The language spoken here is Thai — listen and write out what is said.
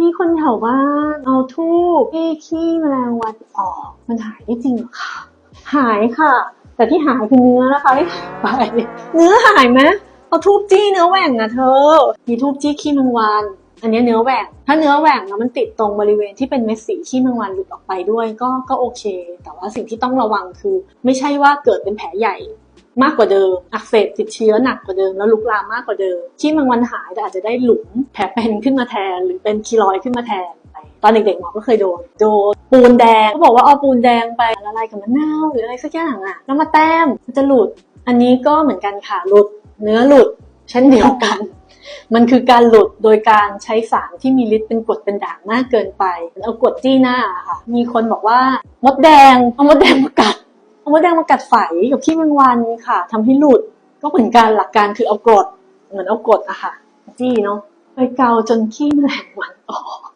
มีคนแถวบ้านเอาทูบที่ขี้แมลงวันออก มันหายได้จริงเหรอคะหายค่ะ แต่ที่หายคือเนื้อนะคะที่หายไป เนื้อหายไหมเอาทูบจี้เนื้อแหว่งนะเธอ มีทูบจี้ขี้แมลงวันอันนี้เนื้อแหว่ง ถ้าเนื้อแหว่งแล้วมันติดตรงบริเวณที่เป็นเม็ดสีขี้แมงวันหลุดออกไปด้วยก็ก็โอเค แต่ว่าสิ่งที่ต้องระวังคือ ไม่ใช่ว่าเกิดเป็นแผลใหญ่ มากกว่าเดิม อักเสบติดเชื้อหนักกว่าเดิมแล้วลุกลามมากกว่าเดิมขี้แมงวันหายแต่อาจจะได้หลุมแผลเป็นขึ้นมาแทน หรือเป็นคีลอยขึ้นมาแทนไปตอนเด็กๆหมอก็เคยโดน โดนปูนแดงเขาบอกว่าเอาปูนแดงไปละลายกับมะนาวหรืออะไรสักอย่างอะแล้วมาแต้มมันจะหลุด อันนี้ก็เหมือนกันค่ะหลุด เนื้อหลุดเช่นเดียวกัน มันคือการหลุดโดยการใช้สารที่มีฤทธิ์เป็นกรดเป็นด่างมากเกินไปเอากรดจี้หน้าค่ะ มีคนบอกว่ามดแดงเอามดแดงมากัด มดแดงมากัดไฝกับขี้แมงวันค่ะทำให้หลุดก็เหมือนกันหลักการคือเอากรดเหมือนเอากรดอะค่ะ จี้เนาะไปเกาจนขี้แมลงวันออก